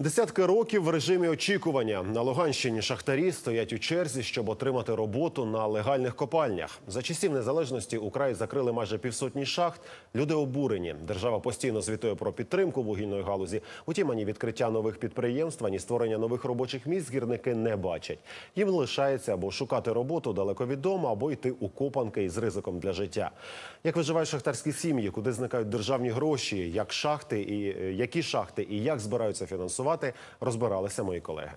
Десятки років в режимі очікування на Луганщині шахтарі стоять у черзі, щоб отримати роботу на легальних копальнях. За часів незалежності у закрили майже півсотні шахт. Люди обурені. Держава постійно звітує про підтримку вугільної галузі. Утім, ані відкриття нових підприємств, ані створення нових робочих місць гірники не бачать. Їм лишається або шукати роботу далеко від дому, або йти у копанки із ризиком для життя. Як виживають шахтарські сім'ї, куди зникають державні гроші, як шахти і е, які шахти і як збираються фінансувати, розбиралися мої колеги.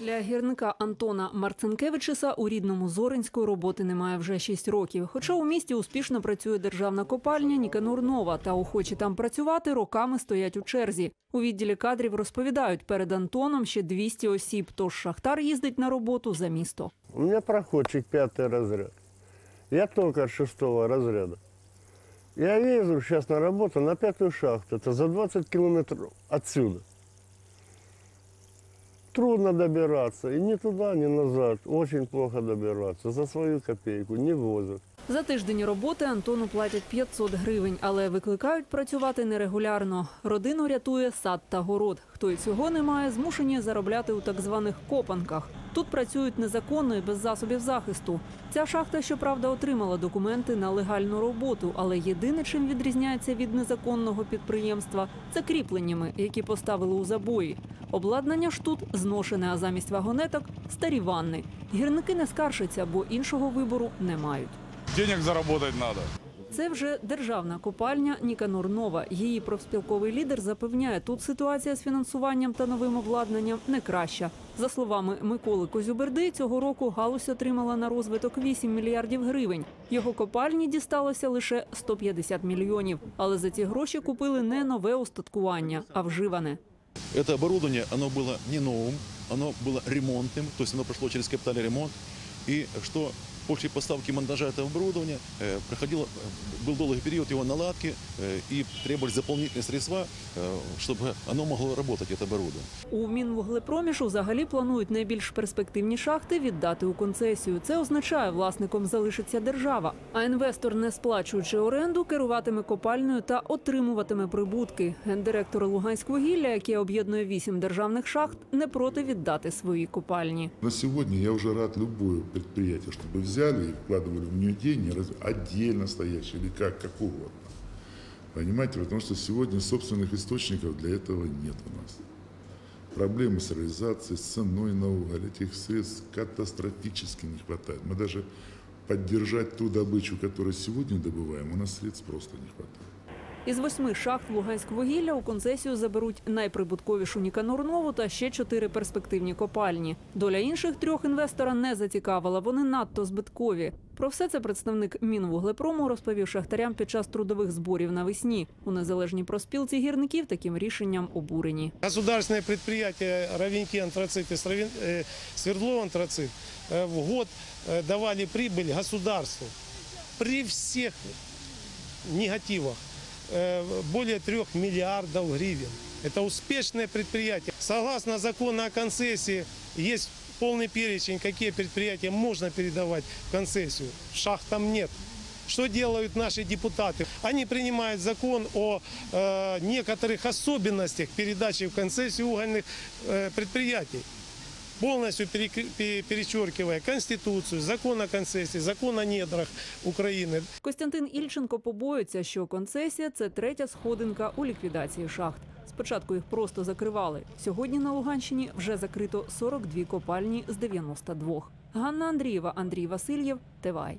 Для гірника Антона Марцинкевичиса у рідному Зоринську роботи немає вже 6 років. Хоча у місті успішно працює державна копальня Ніканор Нова, та охочі там працювати роками стоять у черзі. У відділі кадрів розповідають, перед Антоном ще 200 осіб, тож шахтар їздить на роботу за місто. У меня проходчик пятый разряд. Я токарь шестого разряда. Я езжу сейчас на работу на пятую шахту. Это за 20 километров отсюда. Трудно добираться. И ни туда, ни назад. Очень плохо добираться. За свою копейку не возят. За тиждень роботи Антону платять 500 гривень, але викликають працювати нерегулярно. Родину рятує сад та город. Хто і цього не має, змушені заробляти у так званих копанках. Тут працюють незаконно і без засобів захисту. Ця шахта, щоправда, отримала документи на легальну роботу, але єдине, чим відрізняється від незаконного підприємства, це кріпленнями, які поставили у забої. Обладнання ж тут зношене, а замість вагонеток старі ванни. Гірники не скаржаться, бо іншого вибору не мають. Денег заработать надо. Це вже державна копальня Ніканор Нова. Її профспілковий лідер запевняє, тут ситуація з фінансуванням та новим обладнанням не краща. За словами Миколи Козюберди, цього року галузь отримала на розвиток 8 мільярдів гривень. Його копальні дісталося лише 150 мільйонів. Але за ці гроші купили не нове устаткування, а вживане. Это оборудование, оно было не новым, оно было ремонтным, то есть оно прошло через капитальный ремонт. И что после поставки монтажа этого оборудования э, проходило, э, был долгий период его наладки э, и требовались дополнительные средства, э, чтобы оно могло работать, это оборудование. У Мінвуглепромі ж взагалі планують найбільш перспективні шахти віддати у концесію. Це означає, власником залишиться держава. А інвестор, не сплачуючи оренду, керуватиме копальною та отримуватиме прибутки. Гендиректор Луганськвугілля, яке об'єднує вісім державних шахт, не проти віддати свої копальні. На сегодня я уже рад любое предприятие, чтобы взяли и вкладывали в нее деньги, отдельно стоящие или как, как угодно. Понимаете, потому что сегодня собственных источников для этого нет у нас. Проблемы с реализацией, с ценой на уголь, этих средств катастрофически не хватает. Мы даже поддержать ту добычу, которую сегодня добываем, у нас средств просто не хватает. Із восьми шахт Луганськвугілля у концесію заберуть найприбутковішу Ніканор-Нову та ще чотири перспективні копальні. Доля інших трьох інвестора не зацікавила. Вони надто збиткові. Про все це представник Мінвуглепрому розповів шахтарям під час трудових зборів навесні. У незалежній проспілці гірників таким рішенням обурені. Государственное предприятие Равеньки антрацит и Сравен- э, Свердлов антрацит э, в год э, давали прибыль государству при всех негативах э, более трех миллиардов гривен. Это успешное предприятие. Согласно закону о концессии есть полный перечень, какие предприятия можно передавать в концессию. Шахт там нет. Что делают наши депутаты? Они принимают закон о э, некоторых особенностях передачи в концессию угольных э, предприятий, полностью перечеркивая Конституцию, закон о концессии, закон о недрах Украины. Костянтин Ільченко побоюється, що концесія це третя сходинка у ліквідації шахт. Спочатку їх просто закривали. Сьогодні на Луганщині вже закрито 42 копальні з 92. Ганна Андрієва, Андрій Васильєв, Тивай.